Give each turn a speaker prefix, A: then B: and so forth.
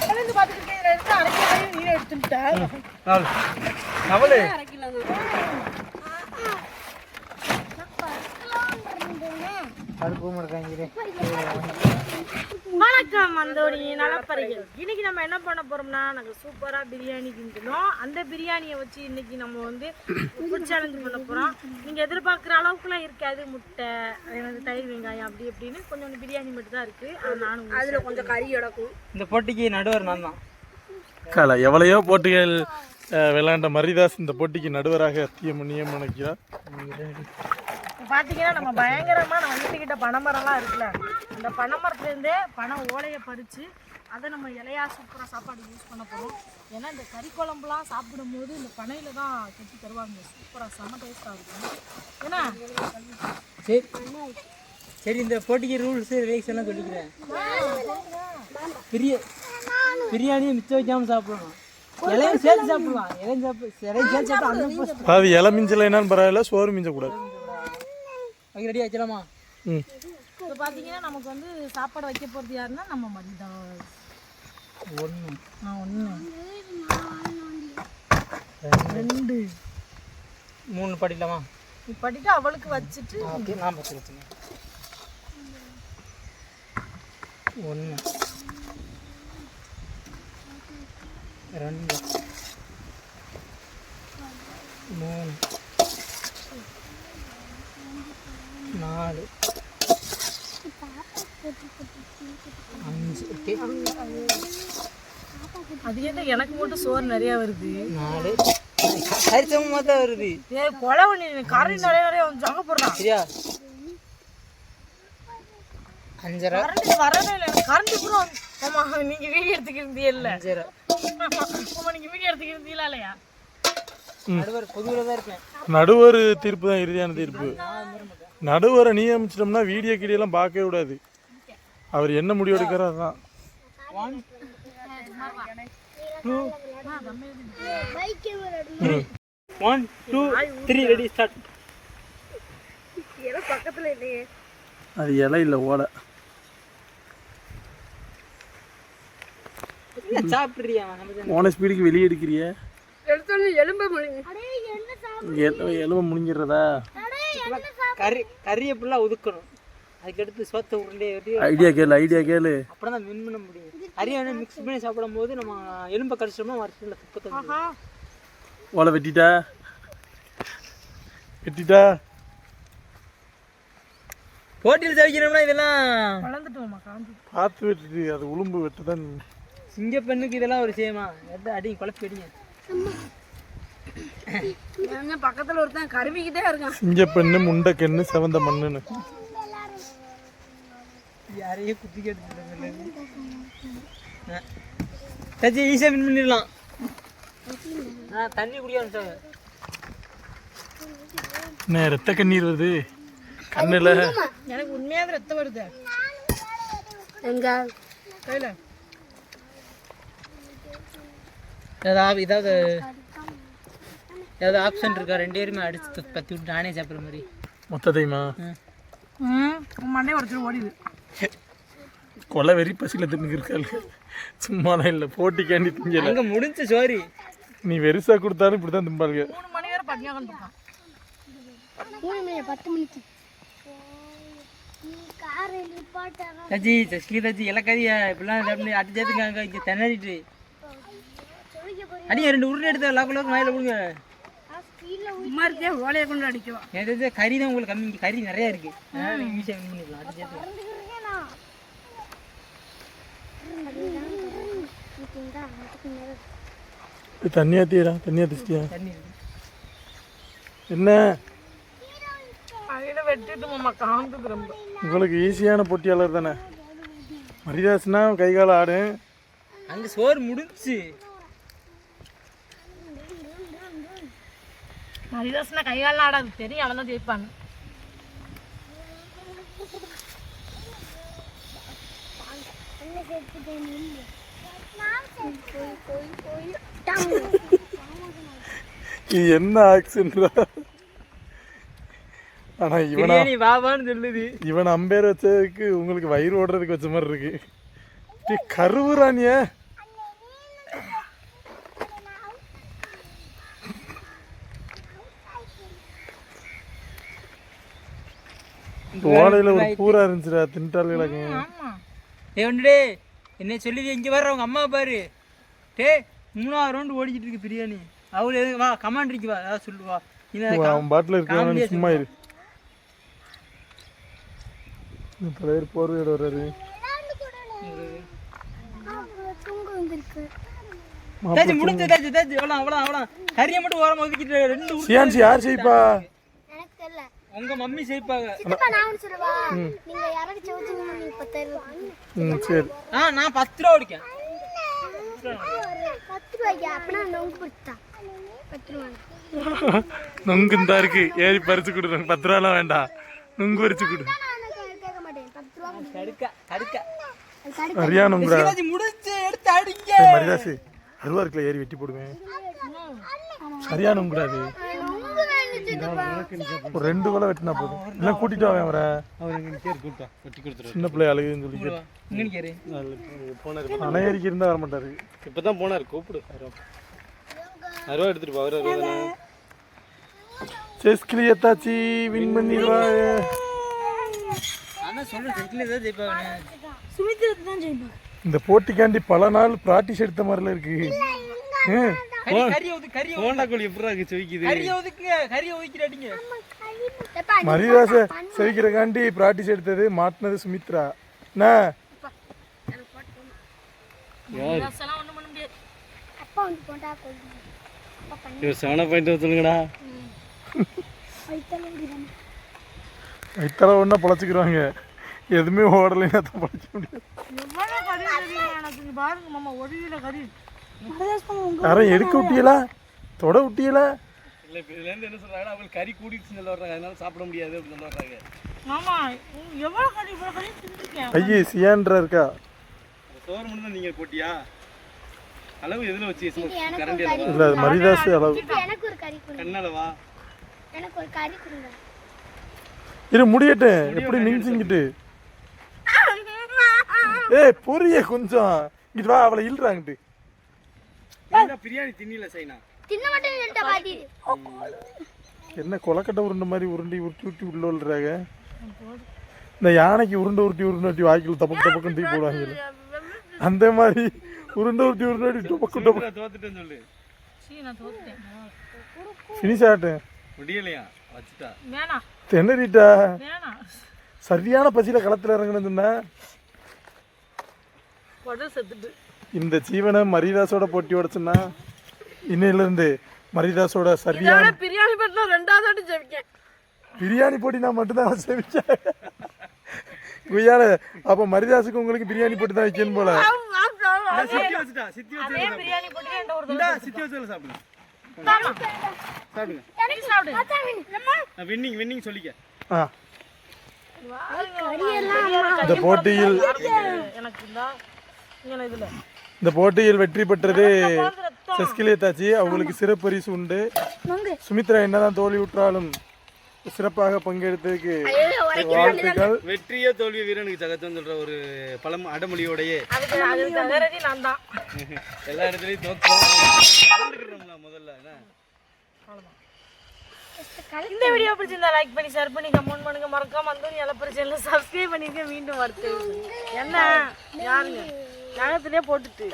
A: பார்த்துட்டு இருக்கேன். இதில் எடுத்து அரை கிலோ நீ எடுத்துட்ட
B: நாலு அடுப்பு முடக்காங்க
A: வணக்கம் மந்தோடி நலப்பறைகள். இன்னைக்கு நம்ம என்ன பண்ண போறோம்னா நாங்கள் சூப்பரா பிரியாணி கிண்டுனோம். அந்த பிரியாணியை வச்சு இன்னைக்கு நம்ம வந்து ஃபுட் சேலஞ்ச் பண்ண போறோம். நீங்க எதிர்பார்க்குற அளவுக்குலாம் இருக்காது முட்டை எனக்கு தயிர் வெங்காயம் அப்படி இப்படின்னு கொஞ்சம் பிரியாணி மட்டும் தான் இருக்கு. அது நானும்
C: அதில் கொஞ்சம் கறி கிடக்கும்
B: இந்த போட்டிக்கு நடுவர் நான் தான்.
D: கால எவ்வளையோ போட்டிகள் விளையாண்ட மரிதாஸ் இந்த போட்டிக்கு நடுவராக அத்தியம் நியமனிக்கிறார்
A: பார்த்தீங்கன்னா நம்ம பயங்கரமாக நம்ம வீட்டுக்கிட்ட பனைமரம்லாம் இருக்குல்ல அந்த பனைமரத்துலேருந்தே பனை ஓலையை பறித்து அதை நம்ம இலையா சூப்பராக சாப்பாடு யூஸ் பண்ண போகிறோம் ஏன்னா இந்த கறி குழம்புலாம் சாப்பிடும்போது இந்த பனையில தான் கட்டி தருவாங்க. சூப்பராக செம்ம டேஸ்ட்டாக இருக்கும். ஏன்னா
B: சரி சரி இந்த போட்டிக்கு ரூல்ஸ் ரிலேக்ஸ் எல்லாம் சொல்லிக்கிறேன். பிரிய பிரியாணியை மிச்சம் வைக்காம சாப்பிடணும். இலையும் சேர்த்து சாப்பிடலாம். இலையும் சாப்பிடு இலையும் சேர்த்து சாப்பிட்டா அந்த.
D: அதாவது இலை மிஞ்சலைனாலும் பரவாயில்ல சோறு மிஞ்சக்கூடாது.
B: ஓகே ரெடி வச்சிடலாமா
D: ம்.
A: இப்போ பார்த்தீங்கன்னா நமக்கு வந்து சாப்பாடு வைக்க போகிறது யாருன்னா நம்ம மதிதான்
B: ஒன்று
A: நான் ஒன்று ரெண்டு.
B: மூணு படிக்கலாமா?
A: இப்படிட்டு அவளுக்கு வச்சுட்டு
B: ஓகே நான் பத்து வச்சுங்க ஒன்று ரெண்டு. மூணு. நாலு அஞ்சு ஓகே
A: அது என்ன எனக்கு மட்டும் சோறு நிறையா வருது
B: நாலு சரிசமமாக தான் வருது
A: ஏ கொலை பண்ணி கறி நிறைய நிறைய வந்து போடுறான்
B: சரியா அஞ்சரை
A: கரண்ட் வரவே இல்லை கரண்ட் கூட வந்து- ஆமா நீங்க வீடியோ எடுத்துக்கிறதே இல்ல
B: அஞ்சரை
A: ஆமா நீங்க வீடியோ எடுத்துக்கிறதீங்களா இல்லையா
B: நடுவர் பொதுவில் தான் இருப்பேன்
D: நடுவர் தீர்ப்பு தான் இறுதியான தீர்ப்பு நடுவரை நியமிச்சிட்டோம்னா வீடியோ கீடியெல்லாம் பார்க்கவே கூடாது. அவர் என்ன முடிவு எடுக்கிறார் அதுதான்
B: one two three ready start
C: பக்கத்தில் இல்லையே
D: அது இலை இல்லை ஓலை. போன ஸ்பீடுக்கு வெளியே எடுக்கிறிய?
C: எலும்ப
D: முடிஞ்சிடுறதா
B: கறி கறியை ஃபுல்லாக ஒதுக்கணும் அதுக்கடுத்து சோத்தை உருண்டே வெட்டி
D: ஐடியா கேளு ஐடியா கேளு.
B: அப்புறம் தான் வின் பண்ண முடியும் கறியை வந்து மிக்ஸ் பண்ணி சாப்பிடும் போது நம்ம எலும்பை கடிச்சிட்டோம்னா வருஷத்தில் துப்பத்தை
D: ஓலை வெட்டிட்டா? வெட்டிட்டா?
B: போட்டியில் தவிக்கணும்னா இதெல்லாம்
D: பார்த்து வெட்டிட்டு அது உளும்பு வெட்டு தான்
B: சிங்க பெண்ணுக்கு இதெல்லாம் ஒரு விஷயமா எதை அடி குழப்பி அடிங்க
C: பக்கத்தில் ஒருத்தன் கருவிக்கிட்டே இருக்கான்.
D: சிங்கப்பெண்ணு முண்டைக்கண்ணு செவந்த மண்ணுன்னு.
B: யாரையும் குத்தி கேட்டு சச்சி ஈஸியாக வின் பண்ணிடலாம். ஆ தண்ணி குடிக்கணும் சார்
D: என்ன ரத்த கண்ணீர் வருது? கண்ணில்.
A: எனக்கு உண்மையாவே ரத்தம் வருது.
C: எங்க?
A: கையில.
B: ஏதாவது ஏதாவது ஏதாவது ஆப்ஷன் இருக்கா? ரெண்டு பேருமே அடிச்சு பத்தி விட்டு நானே சாப்பிட்ற மாதிரி.
D: மொத்தத்தையுமா?
A: ம் மண்டே உடச்சு ஓடிது
D: கொலை வெறி பசியில் தின்னு இருக்காள். சும்மாலாம் இல்லை போட்டிக்காண்டி திங்கல.
B: அங்கே முடிஞ்ச சோரி
D: நீ வெறுசா கொடுத்தாலும் இப்படி தான் திம்பாளுங்க.
A: மூணு மணி வரை
B: இலக்கறியா இப்படிலாம் சாப்பிட்டு அடி சேர்த்துக்காங்க. இங்கே திணறிட்டு. அடிங்க ரெண்டு உருண்டை எடுத்து லாக்கு லாக்கு வாயில கொடுங்க.
C: இருக்கே ஓலையை கொண்டு அடிக்குவா?
B: எனக்கு தெரிஞ்ச கறி தான் உங்களுக்கு கம்மி இங்க கறி நிறையா இருக்கு. அதனால ஈஸியாக வின் பண்ணிடலாம் அடி சேர்த்து
D: தண்ணி ஆத்தியடா தண்ணி ஆத்திச்சிட்டியா
B: தண்ணி இருக்கு.
D: என்ன? உங்களுக்கு ஈஸியான போட்டியாளர் தானே. மரிதாஸ்னா கை கால ஆடு.
B: அங்கே சோறு முடிஞ்சுச்சு.
A: ஹரிதாஸ்னா கையால் ஆடாது தெரியும் அவன் தான் ஜெயிப்பான்
D: இது என்ன ஆக்சிடென்ட்ரா ஆனா இவனா
B: பிரியாணி வாவான்னு சொல்லுது.
D: இவன் அம்பேர் வச்சதுக்கு உங்களுக்கு வயிறு ஓடுறதுக்கு வச்ச மாதிரி இருக்கு. கருவுறானிய. ஓலையில ஒரு பூரா இருந்துச்சுடா தின்ட்டாளுகளுக்கு
A: ஆமா.
B: ஏ ஒன்று என்ன சொல்லி இங்கே வர்ற உங்க அம்மா பாரு. டே மூணாவது ரவுண்டு ஓடிக்கிட்டு இருக்கு பிரியாணி. அவளு வா கமாண்ட்ரிக்கு வா ஏதாவது சொல்லுவா
D: அவன் பாட்டில் இருக்க சும்மா இரு. இந்த தலைவர் போர்வையோட வர்றாரு.
B: தேஜி முடிஞ்ச தேஜி தேஜி அவ்வளோ அவ்வளோ அவ்வளோ கறியை மட்டும் ஓரமாக ஒதுக்கிட்டு ரெண்டு
D: யார் செய்ப்பா
C: எனக்கு தெரியல.
B: உங்க மம்மி செய்ப்பாங்க
D: ம் சரி.
B: ஆ நான் பத்து ரூபா
C: அப்படின்னா நொங்கு கொடுத்தா பத்து ரூபாய்
D: நுங்கு இந்த இருக்கு. ஏறி பறிச்சு கொடு. பத்து ரூபாலாம் வேண்டாம். நுங்கு பறிச்சு கொடு.
C: அது
D: சரியா நுங்குடா
B: சிவாஜி முடிச்சு எடுத்து அடிங்க.
D: ஏய், மரிதாசு அருவா இருக்குல்ல ஏறி வெட்டி போடுவேன். சரியா நுங்குடாது
C: நொங்கு வேணும் சித்தப்பா
D: ஒரு ரெண்டு கொலை வெட்டினா போதும். இல்லை கூட்டிட்டு வாங்க அவரை. சின்ன பிள்ளை அழுகுன்னு சொல்லி
B: கேரு
D: அணையறிக்கி இருந்தா வர மாட்டாரு
E: இப்பதான் போனார் கூப்பிடு. அருவா எடுத்துட்டு போ அவர் தானே.
D: செஸ் கிளியத்தாச்சி வின் பண்ணிடுவா
C: தான்
D: இந்த போட்டிக்காண்டி பல நாள் பிராக்டிஸ் எடுத்த மாதிரில இருக்கு. ம்.
B: கறி கறி ஒதுக்கு கறி
E: போண்டா கோழி எப்படி இருக்கு செவிக்குது?
B: கறியை ஒதுக்குங்க கறியை ஒதுக்கிட்டு அடிங்க
D: மரிதாச செவிக்கிறக்காண்டி பிராக்டிஸ் எடுத்தது மாட்டினது சுமித்ரா. என்ன? இத்தனை ஒன்றா பொழைச்சிக்கிறாங்க. எதுவுமே ஓடலைன்னா தான் பொழைக்க முடியாது
A: பாருங்க மாமா ஒரு கிலோ கறி.
D: யாரும் எடுக்க விட்டியலா தொட விட்டியலா
E: இல்ல இப்ப இதுல இருந்து என்ன சொல்றாங்கன்னா அவங்களுக்கு கறி கூடிட்டு சொல்ல வர்றாங்க. அதனால சாப்பிட முடியாது அப்படின்னு சொல்ல வர்றாங்க.
A: மாமா உம், எவ்வளவு கறி இவ்வளவு கறி தின்னுருக்கேன்
D: ஐயே சியான்றா இருக்கா?
E: சோறு மட்டும் தான் நீங்க போட்டியா? அளவு எதுல வச்சு கரண்டி
C: கறி
D: இல்லை அது மரிதாசு அளவு.
C: எனக்கு ஒரு கறி கொடுங்க.
E: கண்ணளவா?
C: எனக்கு ஒரு கறி கொடுங்க.
D: இரு முடியட்டும் எப்படி மிஞ்சிங்கிட்டு? ஏய் பொரிய கொஞ்சம். இங்கிட்டு வா அவளை இல்றாங்கிட்டு
E: பிரியாணி தின்னில சைனா?
C: தின்ன மாட்டேன்னு சொல்லிட்டா பாட்டி
D: என்ன கொலக்கட்டை உருண்டை மாதிரி உருண்டி உருட்டி உருட்டி உள்ள விழுறாங்க? இந்த யானைக்கு உருண்டை உருட்டி உருண்டை உருட்டி வாய்க்குள்ள தப்பக்கு தப்பக்குன்னு தூக்கி போடுவாங்க அந்த மாதிரி உருண்டை உருட்டி உருண்டை உருட்டி டொபக்கு டொபக்கு
E: தோத்துட்டேன்னு சொல்லு.
D: ஃபினிஷ் ஆகட்டும்.
E: முடியலையா? வச்சுட்டா.
A: வேணாம் வேணாம்
D: சரியான பசியில களத்துல இறங்கணும் சொன்னா
A: செத்துட்டு.
D: இந்த ஜீவனை மரிதாஸோட போட்டி உடச்சுன்னா இன்னையில இருந்து மரிதாஸோட சரியான
A: பிரியாணி பண்ணா ரெண்டாவது வாட்டி
D: பிரியாணி போட்டி நான் மட்டும்தான் செவிச்சேன் குய்யால அப்ப மரிதாஸுக்கு உங்களுக்கு பிரியாணி போட்டி தான் வைக்கணும் போல.
E: சித்தி வச்சுட்டா சித்தி வச்சு
A: அதே பிரியாணி போட்டு ரெண்டு ஒரு
E: இந்தா, சித்தி வச்சு சாப்பிடுங்க சாப்பிடுங்க
A: தடவை சாப்பிடு.
E: வின்னிங் வின்னிங் சொல்லிக்க.
D: ஆ. இந்த போட்டியில்
A: எனக்கு இந்த
D: போட்டியில் வெற்றி பெற்றது செஸ்கிலே தாச்சி. அவங்களுக்கு சிறப்பரிசு உண்டு. சுமித்ரா என்னதான் தோல்வி விட்டாலும் சிறப்பாக பங்கெடுத்ததுக்கு வாழ்த்துக்கள்.
E: வெற்றியோ தோல்வி வீரனுக்கு சகத்தம் சொல்ற ஒரு பழம் அடமொழியோடயே. எல்லா இடத்துலயும் கலந்துக்கிறோம்ல முதல்ல என்ன?
A: இந்த வீடியோ பிடிச்சிருந்தா லைக் பண்ணி ஷேர் பண்ணி கமெண்ட் பண்ணுங்க. மறக்காம வந்து எலப்பரி சேனல் சப்ஸ்கிரைப் பண்ணிக்க மீண்டும் வருது என்ன? யாருங்க? நகத்திலே போட்டுட்டு.